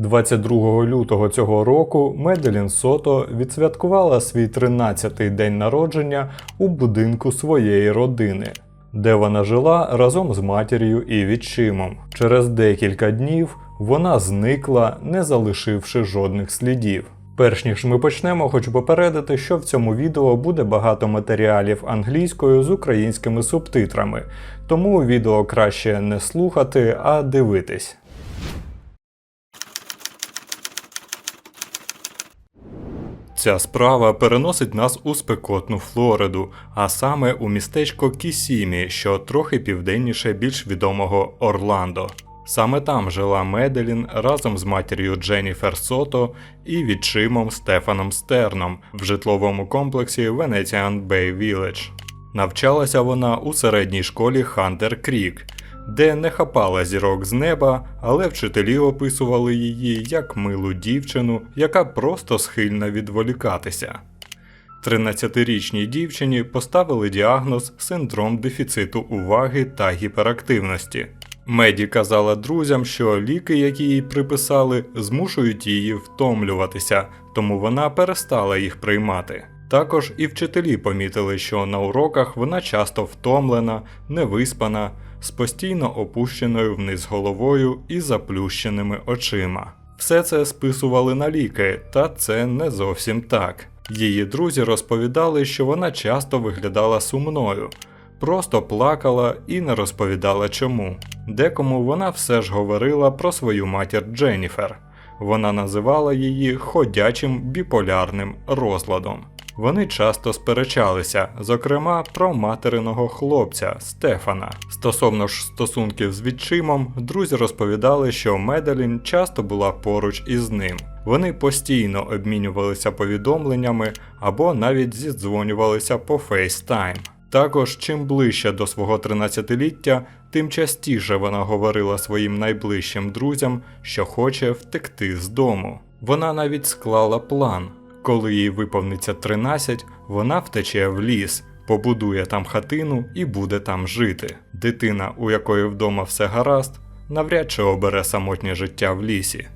22 лютого цього року Меделін Сото відсвяткувала свій 13-й день народження у будинку своєї родини, де вона жила разом з матір'ю і відчимом. Через декілька днів вона зникла, не залишивши жодних слідів. Перш ніж ми почнемо, хочу попередити, що в цьому відео буде багато матеріалів англійською з українськими субтитрами, тому відео краще не слухати, а дивитись. Ця справа переносить нас у спекотну Флориду, а саме у містечко Кісімі, що трохи південніше більш відомого Орландо. Саме там жила Меделін разом з матір'ю Дженніфер Сото і відчимом Стефаном Стерном в житловому комплексі Venetian Bay Village. Навчалася вона у середній школі Хантер Крік, де не хапала зірок з неба, але вчителі описували її як милу дівчину, яка просто схильна відволікатися. 13-річній дівчині поставили діагноз синдром дефіциту уваги та гіперактивності. Меді казала друзям, що ліки, які їй приписали, змушують її втомлюватися, тому вона перестала їх приймати. Також і вчителі помітили, що на уроках вона часто втомлена, невиспана, з постійно опущеною вниз головою і заплющеними очима. Все це списували на ліки, та це не зовсім так. Її друзі розповідали, що вона часто виглядала сумною, просто плакала і не розповідала чому. Декому вона все ж говорила про свою матір Дженніфер. Вона називала її ходячим біполярним розладом. Вони часто сперечалися, зокрема про материного хлопця Стефана. Стосовно ж стосунків з відчимом, друзі розповідали, що Меделін часто була поруч із ним. Вони постійно обмінювалися повідомленнями або навіть зідзвонювалися по FaceTime. Також, чим ближче до свого 13-ліття, тим частіше вона говорила своїм найближчим друзям, що хоче втекти з дому. Вона навіть склала план. Коли їй виповниться 13, вона втече в ліс, побудує там хатину і буде там жити. Дитина, у якої вдома все гаразд, навряд чи обере самотнє життя в лісі.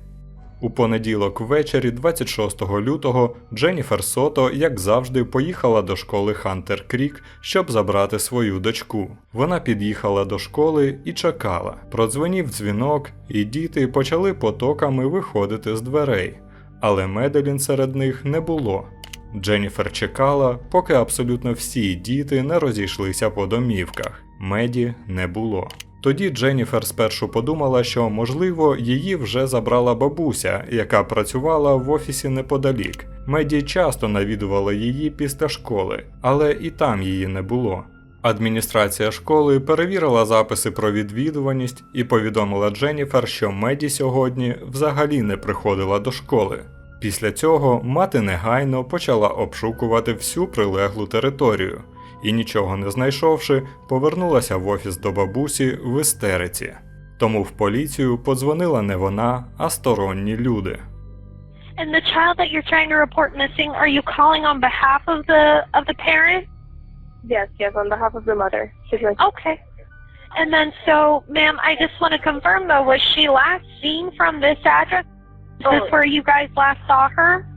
У понеділок ввечері, 26 лютого, Дженніфер Сото, як завжди, поїхала до школи Хантер Крік, щоб забрати свою дочку. Вона під'їхала до школи і чекала. Продзвонів дзвінок, і діти почали потоками виходити з дверей. Але Меделін серед них не було. Дженніфер чекала, поки абсолютно всі діти не розійшлися по домівках. Меді не було. Тоді Дженніфер спершу подумала, що можливо її вже забрала бабуся, яка працювала в офісі неподалік. Меді часто навідувала її після школи, але і там її не було. Адміністрація школи перевірила записи про відвідуваність і повідомила Дженніфер, що Меді сьогодні взагалі не приходила до школи. Після цього мати негайно почала обшукувати всю прилеглу територію і, нічого не знайшовши, повернулася в офіс до бабусі в істериці. Тому в поліцію подзвонила не вона, а сторонні люди. And the child that you're trying to report missing, are you calling on behalf of the of the parent? Yes, yes, on behalf of the mother. She's right. Okay. And then so, ma'am, I just want to confirm though, was she last seen from this address? Is this Oh. where you guys last saw her?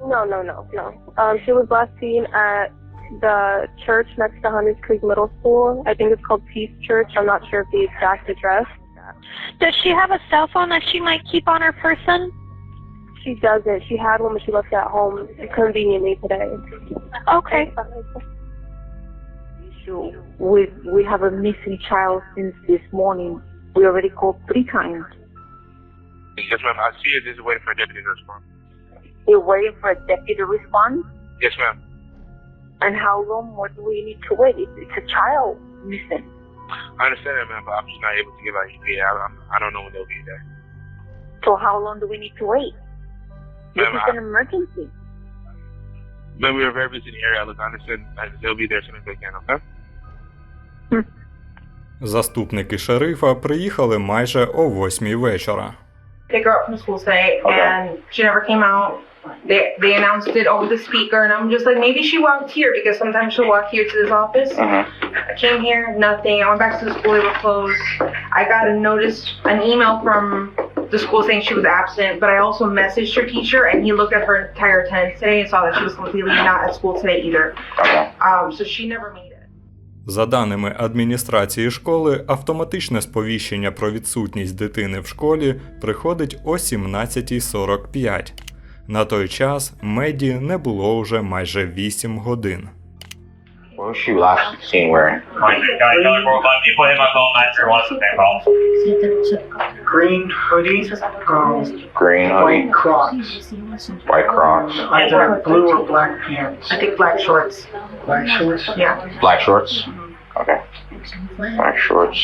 No, no, no, no. Um, she was last seen at the church next to Hunters Creek Middle School. I think it's called Peace Church. I'm not sure of the exact address. Does she have a cell phone that she might keep on her person? She doesn't. She had one when she left at home conveniently today. Okay. issue. We we have a missing child since this morning. We already called three times. Yes, ma'am. I see it. Just waiting for a deputy to respond. We're waiting for a deputy to respond. Yes, ma'am. And how long more do we need to wait? It's, it's a child missing. I understand that, ma'am, but I'm just not able to give out ETA. I, I'm, I don't know when they'll be there. So how long do we need to wait? This Ma'am, is I- an emergency. But we are very busy in the area. Look, I understand. uh, They'll be there as soon as they can, okay? Заступники шерифа приїхали майже о восьмій вечора. pick her up from school today, and she never came out. They they announced it over the speaker, and I'm just like, maybe she walked here because sometimes she'll walk here to this office. I came here, nothing. I went back to the school; they were closed. I got a notice, an email from the school saying she was absent, but I also messaged her teacher and he looked at her entire attendance today and saw that she was completely not at school today either. Okay. Um, so she never made. За даними адміністрації школи, автоматичне сповіщення про відсутність дитини в школі приходить о 17.45. На той час Меді не було вже майже 8 годин. Seen wearing? Green hoodie, um, Green white hoodie, Crocs, white Crocs, either blue or black pants, I think black shorts. black shorts. Yeah. black shorts. Okay. Black shorts.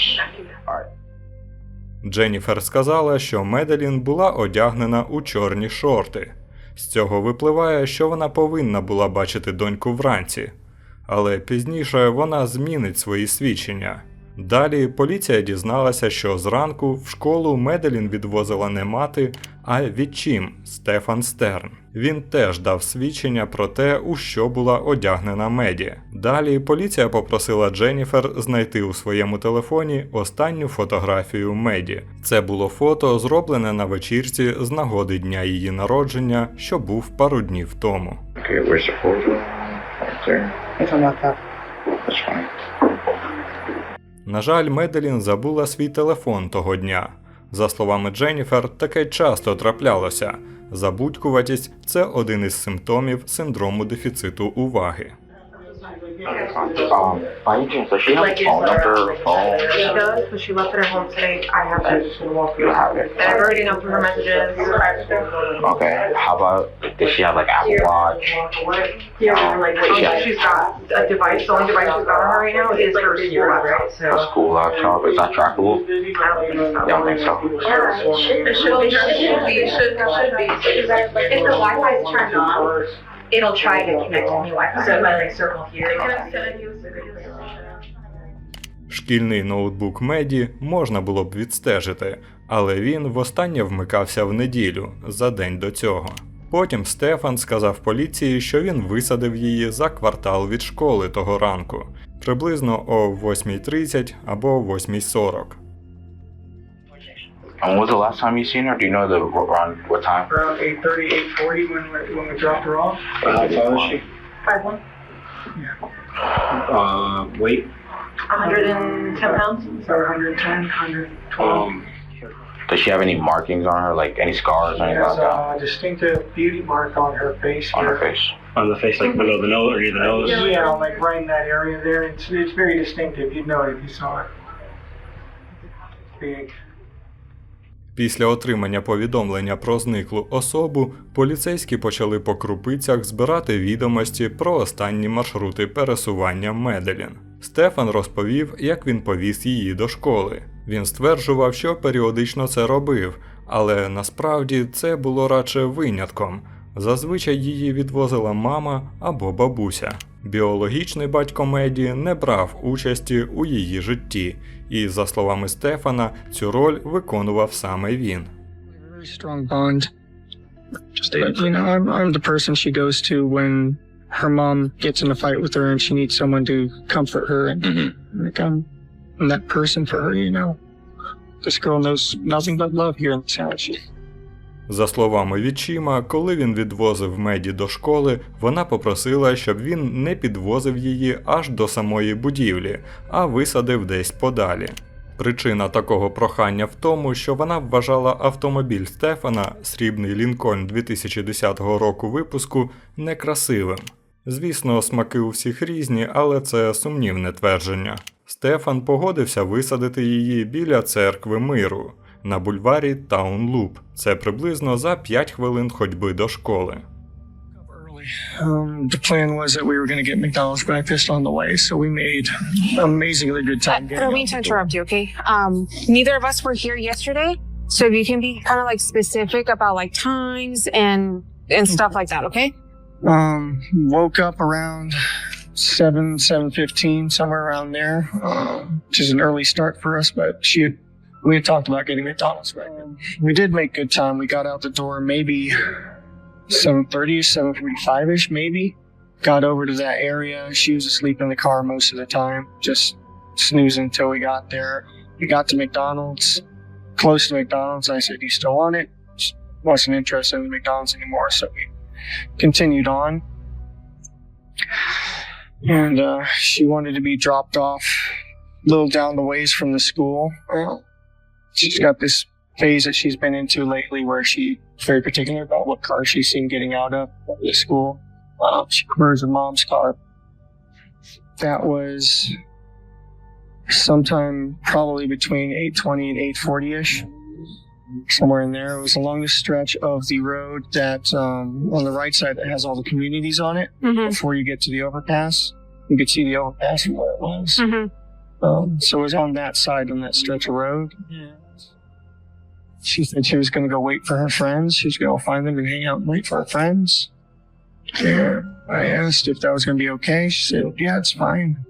Дженніфер сказала, що Меделін була одягнена у чорні шорти. З цього випливає, що вона повинна була бачити доньку вранці, але пізніше вона змінить свої свідчення. Далі поліція дізналася, що зранку в школу Меделін відвозила не мати, а відчим Стефан Стерн. Він теж дав свідчення про те, у що була одягнена Меді. Далі поліція попросила Дженніфер знайти у своєму телефоні останню фотографію Меді. Це було фото, зроблене на вечірці з нагоди дня її народження, що був пару днів тому. Okay, where's the photo? Right there. It's not that. That's fine. На жаль, Меделін забула свій телефон того дня. За словами Дженніфер, таке часто траплялося. Забудькуватість це один із симптомів синдрому дефіциту уваги. Um, by any chance, does she have a phone number or phone? She does, but she left it at home today. I have it. You have it. I've already gone through her messages. Okay. How about does she have like Apple Watch? Yeah, like she's got a device. The only device she's got on her right now is her school laptop. So A school laptop? Is that trackable? I don't think so. You don't think so? It should be. It should be. It should, it should be. If the Wi-Fi is turned on, it'll try to connect to new Wi-Fi. So I like circle here. Шкільний ноутбук Меді можна було б відстежити, але він востаннє вмикався в неділю за день до цього. Потім Стефан сказав поліції, що він висадив її за квартал від школи того ранку, приблизно о 8.30 або 8.40. And when was the last time you seen her? Do you know the around what time? Around 8:30, 8:40 when we, when we dropped her off. How tall is she? Five one. Uh, weight? 110 pounds. So 110, 112. Um, Does she have any markings on her, like any scars or anything like that a distinctive beauty mark on her face on her face? on the face, like below the nose or near the nose? Yeah, like right in that area there. It's it's very distinctive. You'd know it if you saw it. Big. Після отримання повідомлення про зниклу особу, поліцейські почали по крупицях збирати відомості про останні маршрути пересування Меделін. Стефан розповів, як він повіз її до школи. Він стверджував, що періодично це робив, але насправді це було радше винятком. Зазвичай її відвозила мама або бабуся. Біологічний батько Меді не брав участі у її житті, і, за словами Стефана, цю роль виконував саме він. very strong bond. But, you know, I'm, I'm the person she goes to when her mom gets in a fight with her and she needs someone to comfort her. And like, I'm, I'm that person for her, you know. This girl knows nothing but love here in this house. За словами відчима, коли він відвозив Меді до школи, вона попросила, щоб він не підвозив її аж до самої будівлі, а висадив десь подалі. Причина такого прохання в тому, що вона вважала автомобіль Стефана, срібний Лінкольн 2010 року випуску, некрасивим. Звісно, смаки у всіх різні, але це сумнівне твердження. Стефан погодився висадити її біля церкви миру на бульварі Таунлуп. Це приблизно за 5 хвилин ходьби до школи. early. Um, the plan was that we were going to get McDonald's breakfast on the way, so we made amazingly good I time. I don't mean to interrupt you, okay? Um, neither of us were here yesterday, so if you can be kind of like specific about like times and and stuff like that, okay? Um, woke up around seven, seven fifteen, somewhere around there, um, which is an early start for us. But she, had, we had talked about getting McDonald's back. We did make good time. We got out the door maybe seven thirty, seven forty-five ish, maybe. Got over to that area. She was asleep in the car most of the time, just snoozing until we got there. We got to McDonald's, close to McDonald's. I said, "You still want it?" She wasn't interested in McDonald's anymore, so we continued on. And uh, she wanted to be dropped off a little down the ways from the school. Uh, she's got this phase that she's been into lately where she's very particular about what car she's seen getting out of the school. Uh, she prefers her mom's car. That was sometime probably between 8.20 and 8.40ish somewhere in there it was along the stretch of the road that um, on the right side that has all the communities on it Mm-hmm. before you get to the overpass you could see the overpass from where it was Mm-hmm. um, so it was on that side on that stretch of road she said she was going to go wait for her friends she was going to find them and hang out and wait for her friends and i asked if that was going to be okay she said yeah it's fine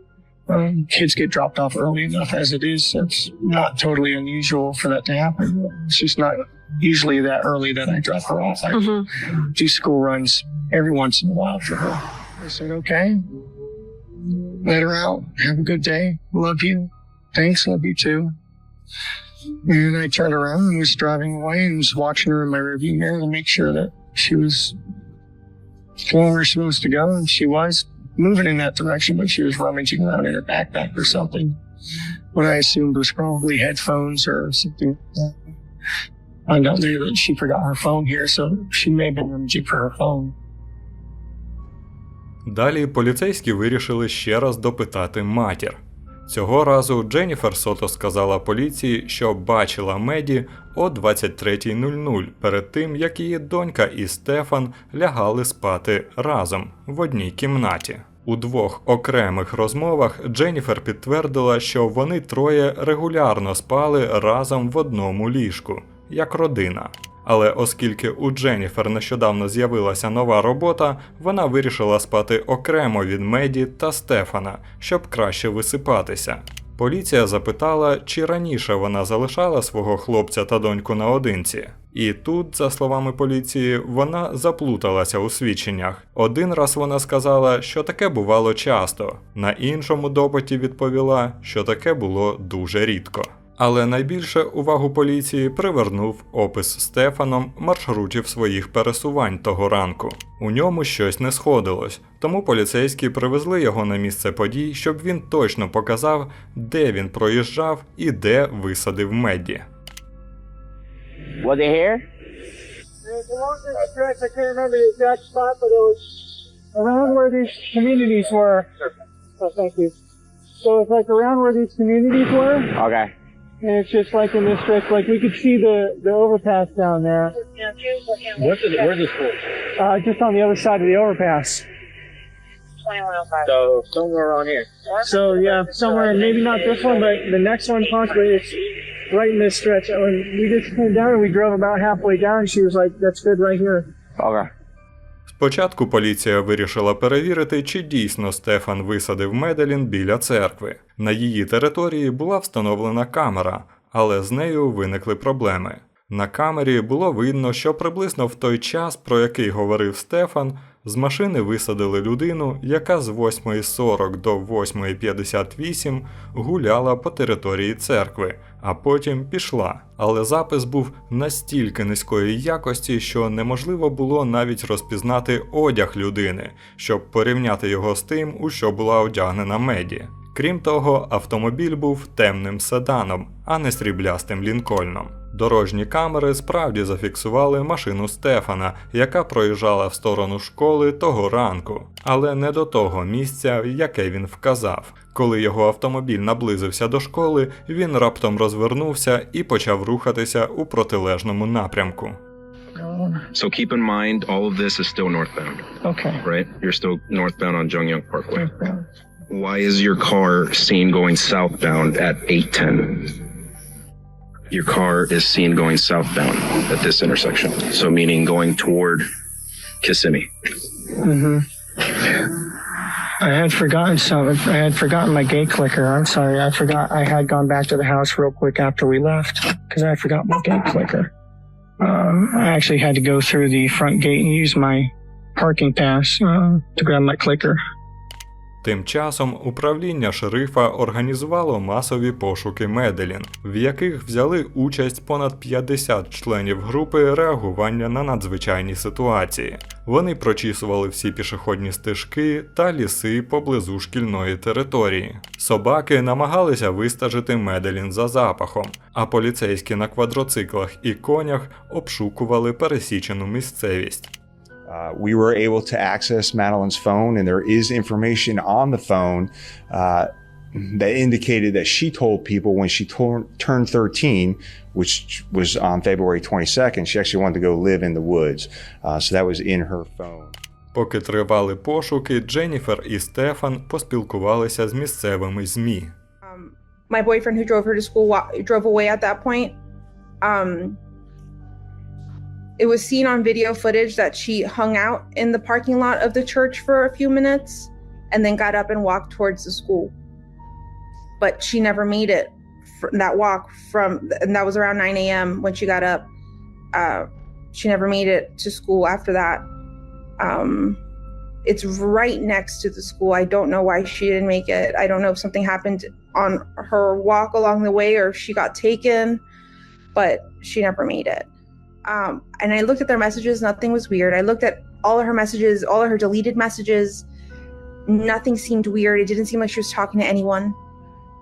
um, kids get dropped off early enough as it is. It's not totally unusual for that to happen. It's just not usually that early that I drop her off. I Mm-hmm. do school runs every once in a while for her. I said, okay. Let her out. Have a good day. Love you. Thanks. Love you too. And I turned around and was driving away and was watching her in my rearview mirror to make sure that she was going where she's supposed to go. And she was moving in that direction, but she was rummaging around in her backpack or something. What I assumed was probably headphones or something. like that. Found out later that she forgot her phone here, so she may have been rummaging for her phone. Далі поліцейські вирішили ще раз допитати матір. Цього разу Дженніфер Сото сказала поліції, що бачила Меді о 23.00 перед тим, як її донька і Стефан лягали спати разом в одній кімнаті. У двох окремих розмовах Дженніфер підтвердила, що вони троє регулярно спали разом в одному ліжку, як родина. Але оскільки у Дженніфер нещодавно з'явилася нова робота, вона вирішила спати окремо від Меді та Стефана, щоб краще висипатися. Поліція запитала, чи раніше вона залишала свого хлопця та доньку наодинці. І тут, за словами поліції, вона заплуталася у свідченнях. Один раз вона сказала, що таке бувало часто, на іншому допиті відповіла, що таке було дуже рідко. Але найбільше увагу поліції привернув опис Стефаном маршрутів своїх пересувань того ранку. У ньому щось не сходилось, тому поліцейські привезли його на місце подій, щоб він точно показав, де він проїжджав і де висадив Медді. Was it here? There's a stretch. I can't remember the exact spot, but it was around where these communities were. Oh, thank you. So it's like around where these communities were, Okay. And it's just like in this stretch. Like we could see the the overpass down there, Where's the, where's the school? uh, just on the other side of the overpass. So somewhere around here. So yeah, somewhere maybe not this one, but the next one possibly. It's right in this stretch. When we just came down and we drove about halfway down, and she was like, "That's good right here." Okay. Спочатку поліція вирішила перевірити, чи дійсно Стефан висадив Меделін біля церкви. На її території була встановлена камера, але з нею виникли проблеми. На камері було видно, що приблизно в той час, про який говорив Стефан, з машини висадили людину, яка з 8.40 до 8.58 гуляла по території церкви, а потім пішла. Але запис був настільки низької якості, що неможливо було навіть розпізнати одяг людини, щоб порівняти його з тим, у що була одягнена Меді. Крім того, автомобіль був темним седаном, а не сріблястим лінкольном. Дорожні камери справді зафіксували машину Стефана, яка проїжджала в сторону школи того ранку, але не до того місця, яке він вказав. Коли його автомобіль наблизився до школи, він раптом розвернувся і почав рухатися у протилежному напрямку. So keep in mind, all of this is still northbound, Okay. right? You're still northbound on Jongyang Parkway. Why is your car seen going southbound at 810? Your car is seen going southbound at this intersection. So meaning going toward Kissimmee. Mm-hmm. I had forgotten something. I had forgotten my gate clicker. I'm sorry. I forgot. I had gone back to the house real quick after we left because I forgot my gate clicker. Um, I actually had to go through the front gate and use my parking pass uh, to grab my clicker. Тим часом управління шерифа організувало масові пошуки Меделін, в яких взяли участь понад 50 членів групи реагування на надзвичайні ситуації. Вони прочісували всі пішохідні стежки та ліси поблизу шкільної території. Собаки намагалися вистежити Меделін за запахом, а поліцейські на квадроциклах і конях обшукували пересічену місцевість. Uh, we were able to access Madeline's phone, and there is information on the phone uh, that indicated that she told people when she tor- turned 13, which was on February 22nd, she actually wanted to go live in the woods. Uh, so that was in her phone. Поки тривали пошуки, Дженніфер і Стефан поспілкувалися з місцевими ЗМІ. Um, my boyfriend who drove her to school wa- drove away at that point. Um, it was seen on video footage that she hung out in the parking lot of the church for a few minutes and then got up and walked towards the school. But she never made it that walk from, and that was around 9 a.m. when she got up. Uh, she never made it to school after that. Um, it's right next to the school. I don't know why she didn't make it. I don't know if something happened on her walk along the way or if she got taken, but she never made it. Um, and I looked at their messages, nothing was weird. I looked at all of her messages, all of her deleted messages. Nothing seemed weird. It didn't seem like she was talking to anyone.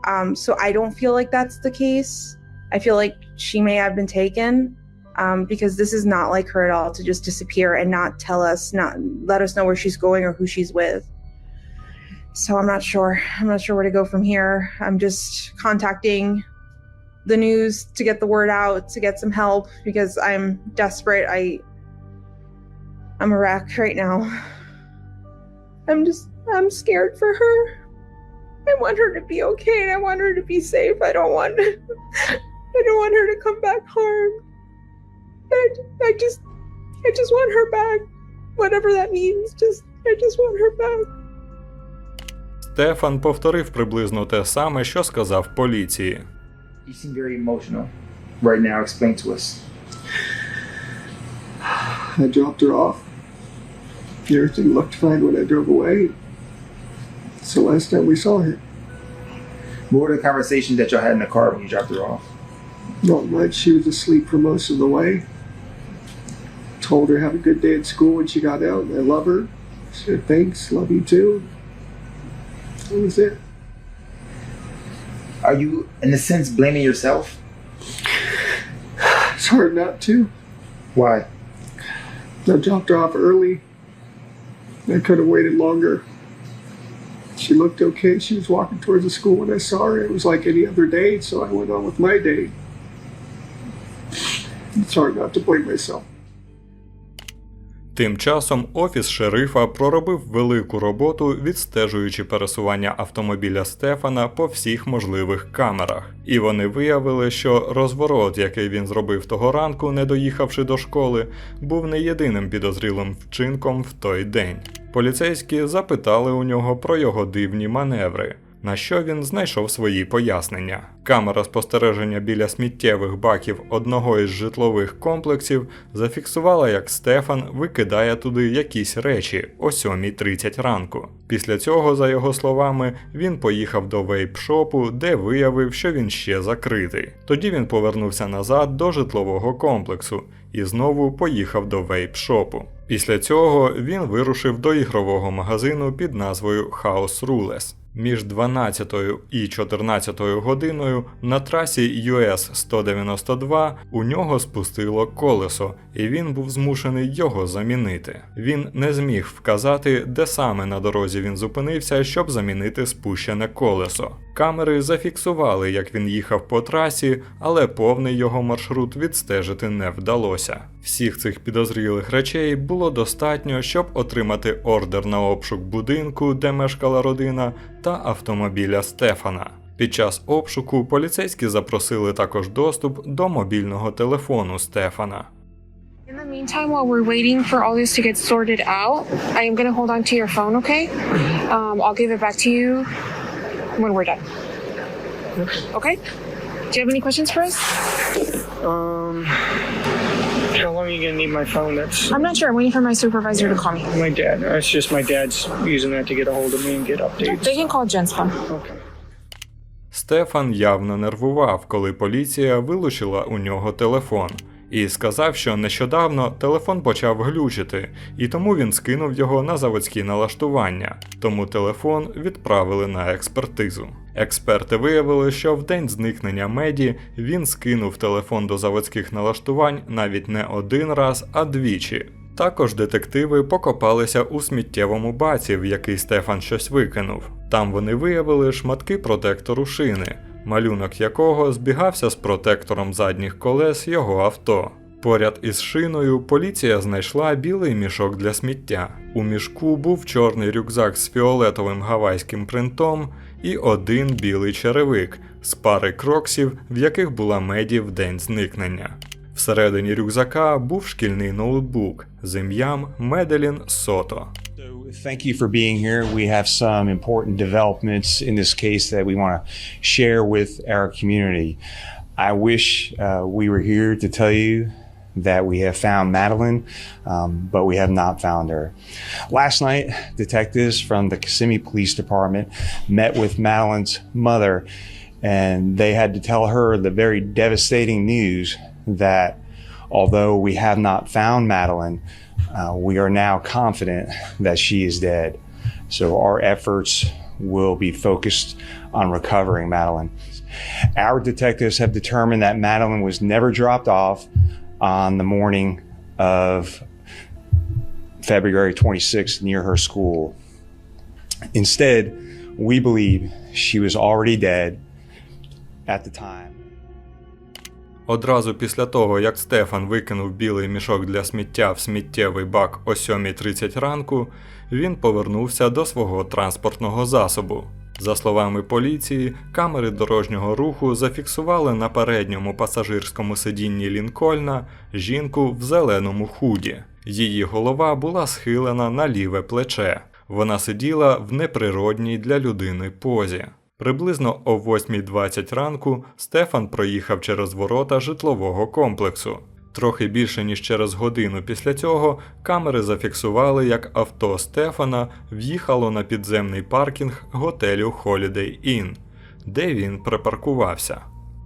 Um, so I don't feel like that's the case. I feel like she may have been taken um, because this is not like her at all to just disappear and not tell us, not let us know where she's going or who she's with. So I'm not sure. I'm not sure where to go from here. I'm just contacting the news to get the word out, to get some help because I'm desperate. I I'm a wreck right now. I'm just I'm scared for her. I want her to be okay and I want her to be safe. I don't want I don't want her to come back harmed. I, I just I just want her back. Whatever that means. Just I just want her back. Стефан повторив приблизно те саме, що сказав поліції. You seem very emotional right now. Explain to us. I dropped her off. Everything looked fine when I drove away. It's the last time we saw her. What were the conversations that y'all had in the car when you dropped her off? Not much. She was asleep for most of the way. Told her have a good day at school when she got out. I love her. She said thanks, love you too. That was it. Are you, in a sense, blaming yourself? It's hard not to. Why? I dropped her off early. I could have waited longer. She looked okay. She was walking towards the school when I saw her. It was like any other day, so I went on with my day. It's hard not to blame myself. Тим часом офіс шерифа проробив велику роботу, відстежуючи пересування автомобіля Стефана по всіх можливих камерах. І вони виявили, що розворот, який він зробив того ранку, не доїхавши до школи, був не єдиним підозрілим вчинком в той день. Поліцейські запитали у нього про його дивні маневри. На що він знайшов свої пояснення. Камера спостереження біля сміттєвих баків одного із житлових комплексів зафіксувала, як Стефан викидає туди якісь речі о 7.30 ранку. Після цього, за його словами, він поїхав до вейп-шопу, де виявив, що він ще закритий. Тоді він повернувся назад до житлового комплексу і знову поїхав до вейп-шопу. Після цього він вирушив до ігрового магазину під назвою House Rules. Між 12 і 14 годиною на трасі US 192 у нього спустило колесо, і він був змушений його замінити. Він не зміг вказати, де саме на дорозі він зупинився, щоб замінити спущене колесо. Камери зафіксували, як він їхав по трасі, але повний його маршрут відстежити не вдалося. Всіх цих підозрілих речей було достатньо, щоб отримати ордер на обшук будинку, де мешкала родина, та автомобіля Стефана. Під час обшуку поліцейські запросили також доступ до мобільного телефону Стефана. In the meantime, while we're waiting for all this to get sorted out, I am going to hold on to your phone, okay? Um, I'll give it back to you when we're done. Okay? Do you have any questions for us? Um, How long are you gonna need my phone? That's I'm not sure. I'm waiting for my supervisor to call me. my dad. It's just my dad's using that to get a hold of me and get updates. They can call Jen's phone. Okay. Стефан явно нервував, коли поліція вилучила у нього телефон, і сказав, що нещодавно телефон почав глючити, і тому він скинув його на заводські налаштування, тому телефон відправили на експертизу. Експерти виявили, що в день зникнення меді він скинув телефон до заводських налаштувань навіть не один раз, а двічі. Також детективи покопалися у сміттєвому баці, в який Стефан щось викинув. Там вони виявили шматки протектору шини, малюнок якого збігався з протектором задніх колес його авто. Поряд із шиною поліція знайшла білий мішок для сміття. У мішку був чорний рюкзак з фіолетовим гавайським принтом і один білий черевик з пари кроксів, в яких була меді в день зникнення. Всередині рюкзака був шкільний ноутбук з ім'ям Меделін Сото. Thank you for being here. We have some important developments in this case that we want to share with our community. I wish uh, we were here to tell you that we have found Madeline, um, but we have not found her. Last night, detectives from the Kissimmee Police Department met with Madeline's mother, and they had to tell her the very devastating news that although we have not found Madeline, uh, we are now confident that she is dead. So our efforts will be focused on recovering Madeline. Our detectives have determined that Madeline was never dropped off on the morning of February 26th near her school. Instead, we believe she was already dead at the time. Одразу після того, як Стефан викинув білий мішок для сміття в сміттєвий бак о 7.30 ранку, він повернувся до свого транспортного засобу. За словами поліції, камери дорожнього руху зафіксували на передньому пасажирському сидінні Лінкольна жінку в зеленому худі. Її голова була схилена на ліве плече. Вона сиділа в неприродній для людини позі. Приблизно о 8.20 ранку Стефан проїхав через ворота житлового комплексу. Трохи більше ніж через годину після цього камери зафіксували, як авто Стефана в'їхало на підземний паркінг готелю Holiday Inn, де він припаркувався.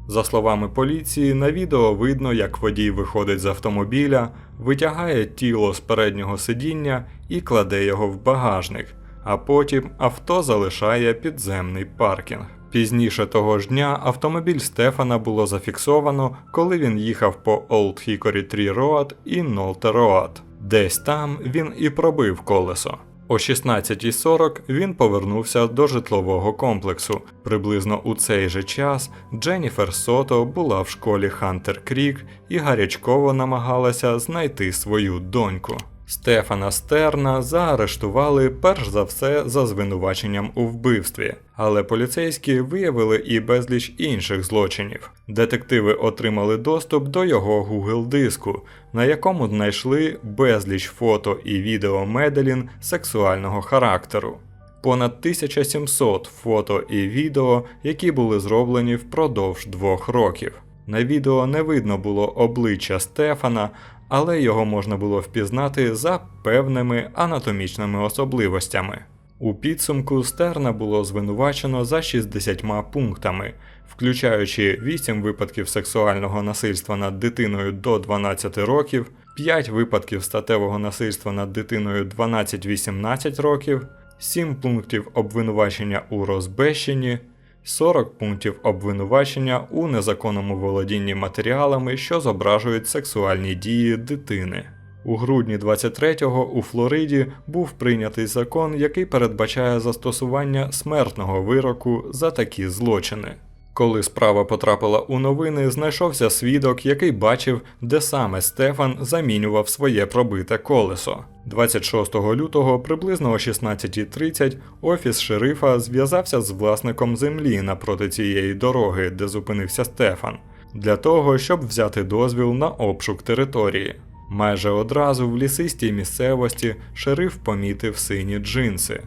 За словами поліції, на відео видно, як водій виходить з автомобіля, витягає тіло з переднього сидіння і кладе його в багажник а потім авто залишає підземний паркінг. Пізніше того ж дня автомобіль Стефана було зафіксовано, коли він їхав по Old Hickory Tree Road і Nolte Road. Десь там він і пробив колесо. О 16.40 він повернувся до житлового комплексу. Приблизно у цей же час Дженніфер Сото була в школі Хантер Крік і гарячково намагалася знайти свою доньку. Стефана Стерна заарештували перш за все за звинуваченням у вбивстві, але поліцейські виявили і безліч інших злочинів. Детективи отримали доступ до його Google диску, на якому знайшли безліч фото і відео Меделін сексуального характеру. Понад 1700 фото і відео, які були зроблені впродовж двох років. На відео не видно було обличчя Стефана, але його можна було впізнати за певними анатомічними особливостями. У підсумку Стерна було звинувачено за 60 пунктами, включаючи 8 випадків сексуального насильства над дитиною до 12 років, 5 випадків статевого насильства над дитиною 12-18 років, 7 пунктів обвинувачення у розбещенні, 40 пунктів обвинувачення у незаконному володінні матеріалами, що зображують сексуальні дії дитини. У грудні 23-го у Флориді був прийнятий закон, який передбачає застосування смертного вироку за такі злочини. Коли справа потрапила у новини, знайшовся свідок, який бачив, де саме Стефан замінював своє пробите колесо. 26 лютого, приблизно о 16.30, офіс шерифа зв'язався з власником землі напроти цієї дороги, де зупинився Стефан, для того, щоб взяти дозвіл на обшук території. Майже одразу в лісистій місцевості шериф помітив сині джинси,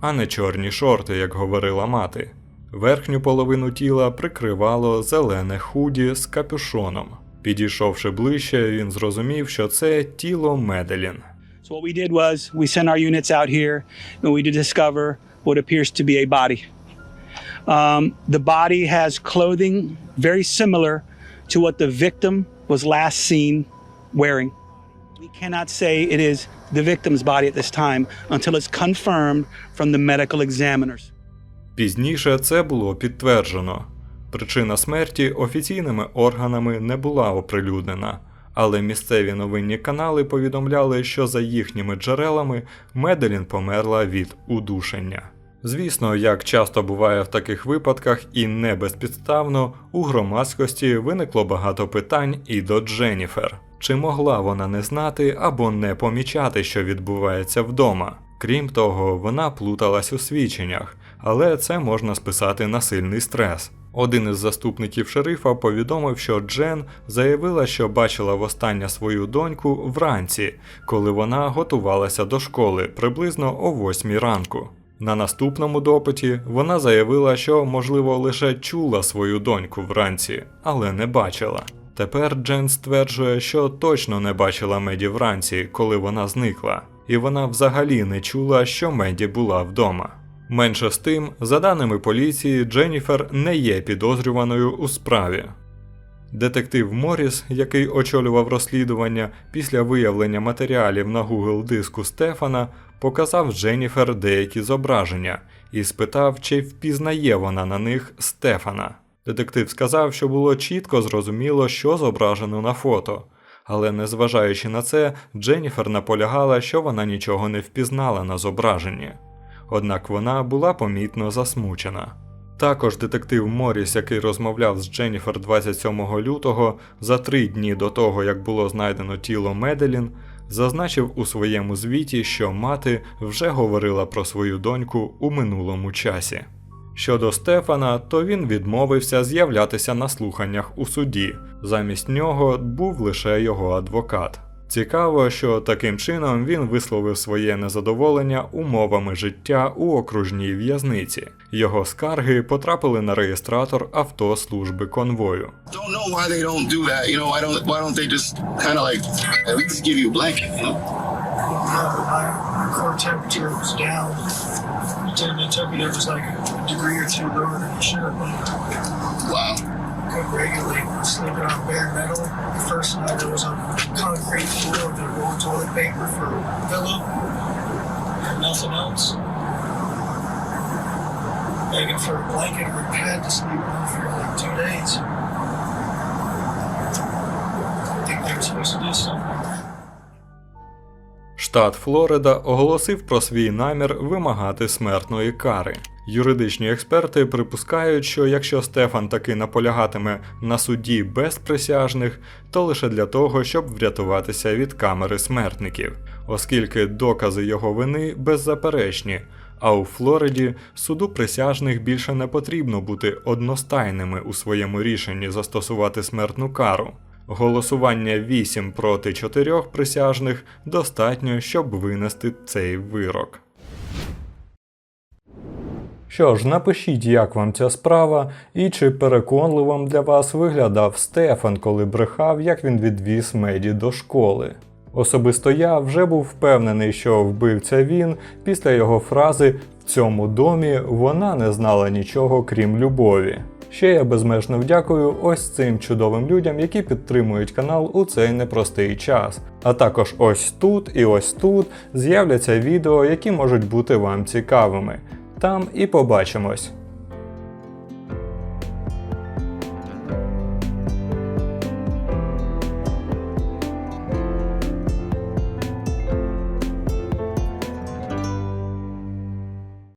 а не чорні шорти, як говорила мати. Верхню половину тіла прикривало зелене худі з капюшоном. Підійшовши ближче, він зрозумів, що це тіло Меделін. So what we did was we sent our units out here and we did discover what appears to be a body. Um, the body has clothing very similar to what the victim was last seen wearing. We cannot say it is the victim's body at this time until it's confirmed from the medical examiners. Пізніше це було підтверджено. Причина смерті офіційними органами не була оприлюднена, але місцеві новинні канали повідомляли, що за їхніми джерелами Меделін померла від удушення. Звісно, як часто буває в таких випадках і не безпідставно, у громадськості виникло багато питань і до Дженніфер. Чи могла вона не знати або не помічати, що відбувається вдома? Крім того, вона плуталась у свідченнях, але це можна списати на сильний стрес. Один із заступників шерифа повідомив, що Джен заявила, що бачила востаннє свою доньку вранці, коли вона готувалася до школи приблизно о 8 ранку. На наступному допиті вона заявила, що, можливо, лише чула свою доньку вранці, але не бачила. Тепер Джен стверджує, що точно не бачила Меді вранці, коли вона зникла, і вона взагалі не чула, що Меді була вдома. Менше з тим, за даними поліції, Дженніфер не є підозрюваною у справі. Детектив Моріс, який очолював розслідування після виявлення матеріалів на Google диску Стефана, показав Дженніфер деякі зображення і спитав, чи впізнає вона на них Стефана. Детектив сказав, що було чітко зрозуміло, що зображено на фото. Але незважаючи на це, Дженніфер наполягала, що вона нічого не впізнала на зображенні. Однак вона була помітно засмучена. Також детектив Моріс, який розмовляв з Дженніфер 27 лютого за три дні до того, як було знайдено тіло Меделін, зазначив у своєму звіті, що мати вже говорила про свою доньку у минулому часі. Щодо Стефана, то він відмовився з'являтися на слуханнях у суді. Замість нього був лише його адвокат. Цікаво, що таким чином він висловив своє незадоволення умовами життя у окружній в'язниці. Його скарги потрапили на реєстратор авто служби конвою. Wow. I was sleeping on bare metal. The first night I was on concrete floor with a roll toilet paper for a pillow and nothing else. Begging for a blanket or a pad to sleep on for like two days. I think they were supposed to do something. Штат Флорида оголосив про свій намір вимагати смертної кари. Юридичні експерти припускають, що якщо Стефан таки наполягатиме на суді без присяжних, то лише для того, щоб врятуватися від камери смертників, оскільки докази його вини беззаперечні. А у Флориді суду присяжних більше не потрібно бути одностайними у своєму рішенні застосувати смертну кару. Голосування 8 проти 4 присяжних достатньо, щоб винести цей вирок. Що ж, напишіть, як вам ця справа, і чи переконливим для вас виглядав Стефан, коли брехав, як він відвіз Меді до школи. Особисто я вже був впевнений, що вбивця він після його фрази в цьому домі вона не знала нічого крім любові. Ще я безмежно вдякую ось цим чудовим людям, які підтримують канал у цей непростий час. А також ось тут і ось тут з'являться відео, які можуть бути вам цікавими. Там і побачимось.